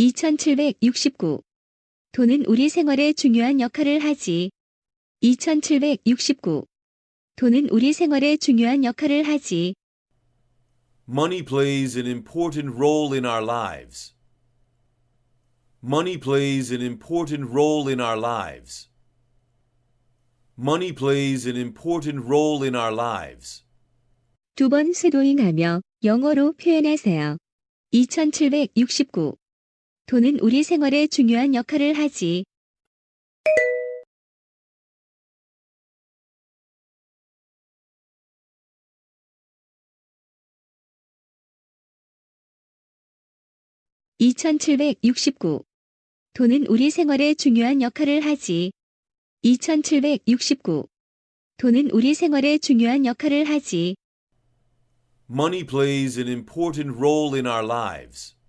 2769. 돈은 우리 생활에 중요한 역할을 하지. 2769. 돈은 우리 생활에 중요한 역할을 하지. Money plays an important role in our lives. Money plays an important role in our lives. Money plays an important role in our lives. 두 번 쇄도잉하며 영어로 표현하세요. 2769. 돈은 우리 생활에 중요한 역할을 하지. (2769) 돈은 우리 생활에 중요한 역할을 하지. (2769) 돈은 우리 생활에 중요한 역할을 하지. Money plays an important role in our lives.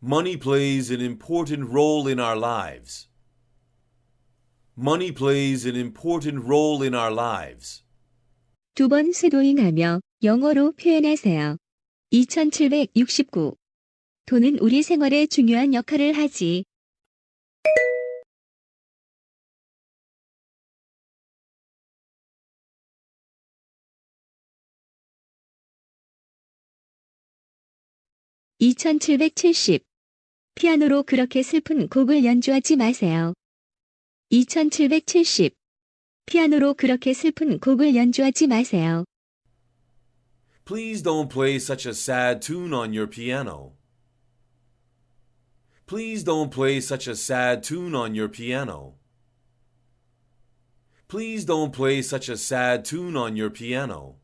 Money plays an important role in our lives. Money plays an important role in our lives. 두 번 쇄도잉하며 영어로 표현하세요. 2769. 돈은 우리 생활에 중요한 역할을 하지. (2770) 피아노로 그렇게 슬픈 곡을 연주하지 마세요. 2770 피아노로 그렇게 슬픈 곡을 연주하지 마세요. Please don't play such a sad tune on your piano. Please don't play such a sad tune on your piano. Please don't play such a sad tune on your piano.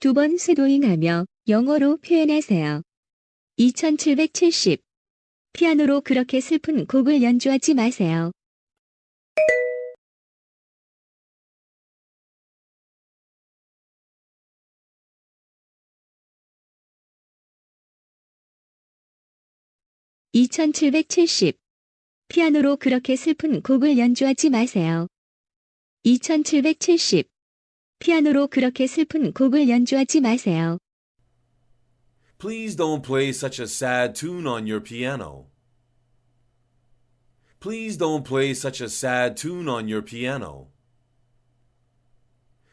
두 번 쇄도잉하며 영어로 표현하세요. 2770 피아노로 그렇게 슬픈 곡을 연주하지 마세요. (2770) 피아노로 그렇게 슬픈 곡을 연주하지 마세요. 2770 피아노로 그렇게 슬픈 곡을 연주하지 마세요. Please don't play such a sad tune on your piano. Please don't play such a sad tune on your piano.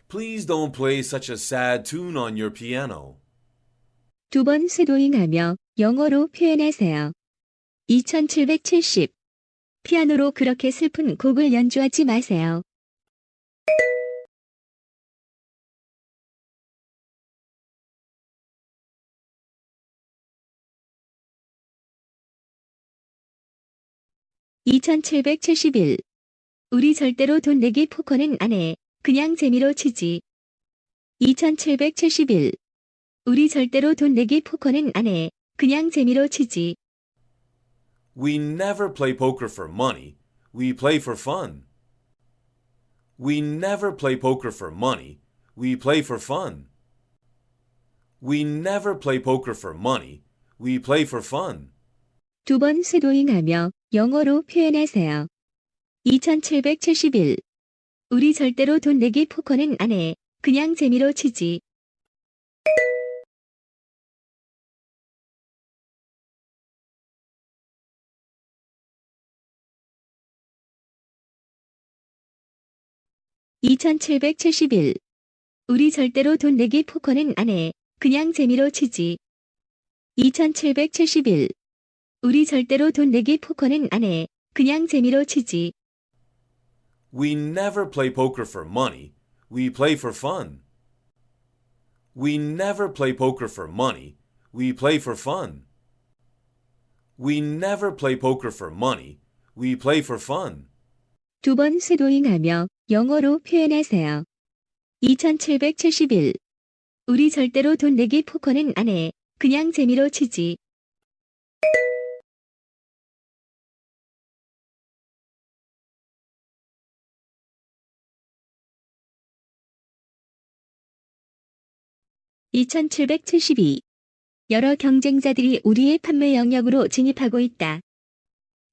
Please don't play such a sad tune on your piano. 두 번 쇄도잉하며 영어로 표현하세요. 2770 피아노로 그렇게 슬픈 곡을 연주하지 마세요. (2771) 우리 절대로 돈 내기 포커는 안 해. 그냥 재미로 치지. 2771 우리 절대로 돈 내기 포커는 안 해. 그냥 재미로 치지. We never play poker for money. We play for fun. We never play poker for money. We play for fun. We never play poker for money. We play for fun. 두 번 쇄도잉하며 영어로 표현하세요. 2771 우리 절대로 돈 내기 포커는 안 해. 그냥 재미로 치지. (2771) 우리 절대로 돈 내기 포커는 안 해. 그냥 재미로 치지. 2771 우리 절대로 돈 내기 포커는 안 해. 그냥 재미로 치지. We never play poker for money. We play for fun. We never play poker for money. We play for fun. We never play poker for money. We play for fun. 두 번 쇄도잉하며 영어로 표현하세요. 2771 우리 절대로 돈 내기 포커는 안 해. 그냥 재미로 치지. (2772) 여러 경쟁자들이 우리의 판매 영역으로 진입하고 있다.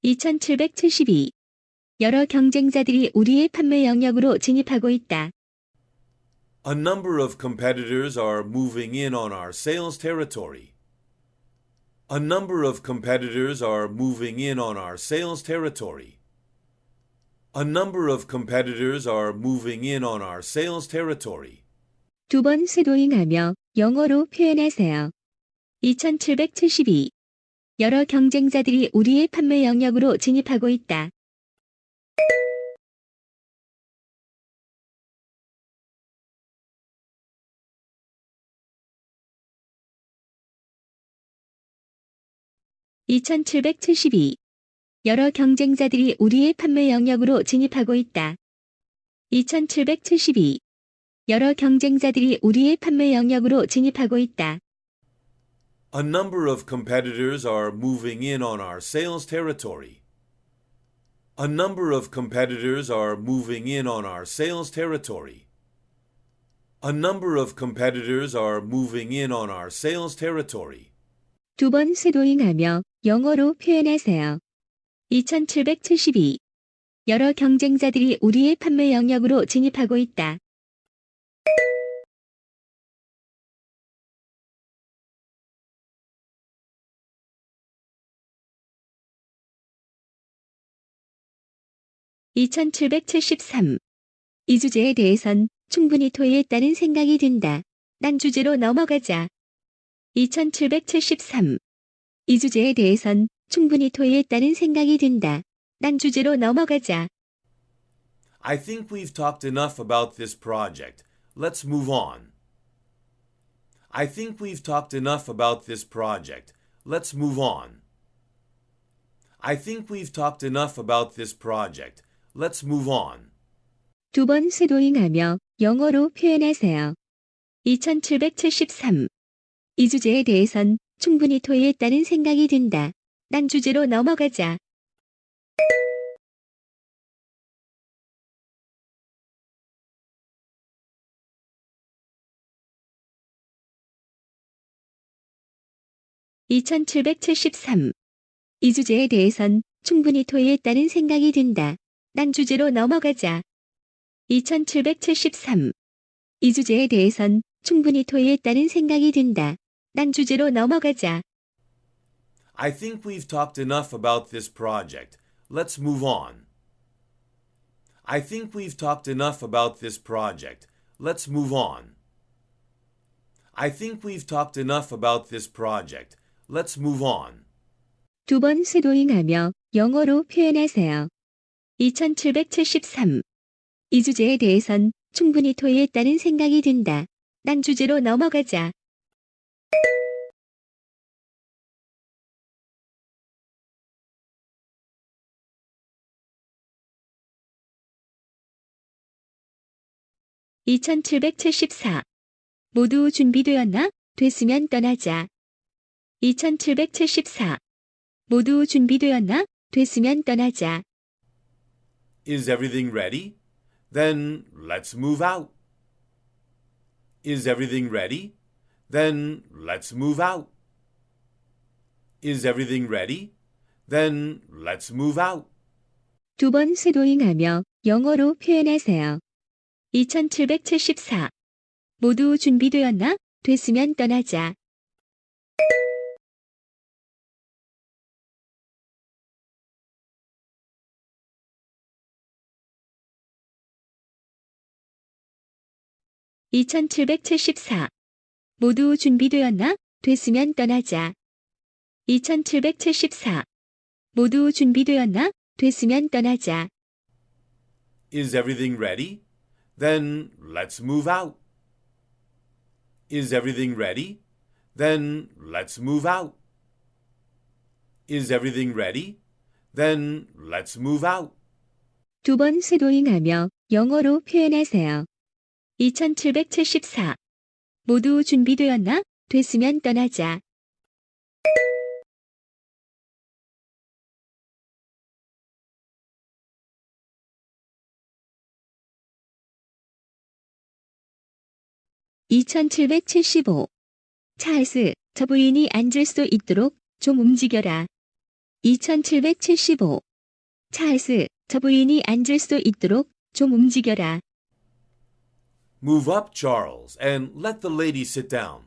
2772 여러 경쟁자들이 우리의 판매 영역으로 진입하고 있다. A number of competitors are moving in on our sales territory. A number of competitors are moving in on our sales territory. A number of competitors are moving in on our sales territory. 두 번 쇄도잉하며 영어로 표현하세요. 2772. 여러 경쟁자들이 우리의 판매 영역으로 진입하고 있다. (2772) 여러 경쟁자들이 우리의 판매 영역으로 진입하고 있다. 2772 여러 경쟁자들이 우리의 판매 영역으로 진입하고 있다. A number of competitors are moving in on our sales territory. A number of competitors are moving in on our sales territory. A number of competitors are moving in on our sales territory. 두 번 쇄도잉하며 영어로 표현하세요. 2772 여러 경쟁자들이 우리의 판매 영역으로 진입하고 있다. (2773) 이 주제에 대해선 충분히 토의했다는 생각이 든다. 딴 주제로 넘어가자. 2773. 이 주제에 대해선 충분히 토의했다는 생각이 든다. 딴 주제로 넘어가자. I think we've talked enough about this project. Let's move on. I think we've talked enough about this project. Let's move on. I think we've talked enough about this project. Let's move on. 두 번 쇄도잉하며 영어로 표현하세요. 2773. 이 주제에 대해선 충분히 토의했다는 생각이 든다. 딴 주제로 넘어가자. (2773) 이 주제에 대해선 충분히 토의했다는 생각이 든다. 딴 주제로 넘어가자. 2773. 이 주제에 대해선 충분히 토의했다는 생각이 든다. 딴 주제로 넘어가자. I think we've talked enough about this project. Let's move on. I think we've talked enough about this project. Let's move on. I think we've talked enough about this project. Let's move on. 두번 쇄도잉하며 영어로 표현하세요. 2773. 이 주제에 대해선 충분히 토의했다는 생각이 든다. 딴 주제로 넘어가자. (2774) 모두 준비되었나? 됐으면 떠나자. 2774 모두 준비되었나? 됐으면 떠나자. Is everything ready? Then let's move out. Is everything ready? Then let's move out. Is everything ready? Then let's move out. 두 번 쇄도잉하며 영어로 표현하세요. 2774 모두 준비되었나? 됐으면 떠나자. (2774) 모두 준비되었나? 됐으면 떠나자. 2774 모두 준비되었나? 됐으면 떠나자. Is everything ready? Then let's move out. Is everything ready? Then let's move out. Is everything ready? Then let's move out. 두 번 쇄도잉하며 영어로 표현하세요. 2774 모두 준비되었나? 됐으면 떠나자. (2775) 찰스, 저 부인이 앉을 수 있도록 좀 움직여라. 2775 찰스, 저 부인이 앉을 수 있도록 좀 움직여라. Move up, Charles, and let the lady sit down.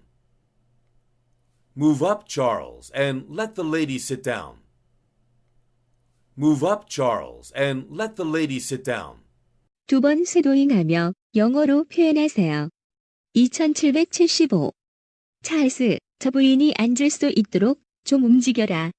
Move up, Charles, and let the lady sit down. Move up, Charles, and let the lady sit down. 두 번 쇄도잉하며 영어로 표현하세요. 2775. 찰스, 저 부인이 앉을 수 있도록 좀 움직여라.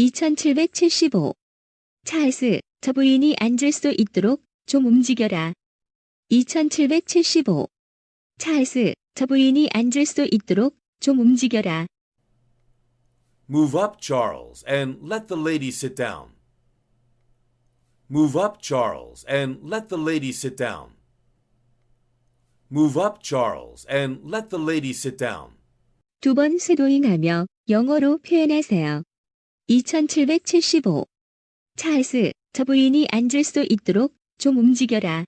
(2775) 찰스, 저 부인이 앉을 수 있도록 좀 움직여라. (2775) 찰스, 저 부인이 앉을 수 있도록 좀 움직여라. Move up, Charles, and let the lady sit down. Move up, Charles, and let the lady sit down. Move up, Charles, and let the lady sit down. 두 번 쇄도잉하며 영어로 표현하세요. 2775. 찰스, 저 부인이 앉을 수 있도록 좀 움직여라.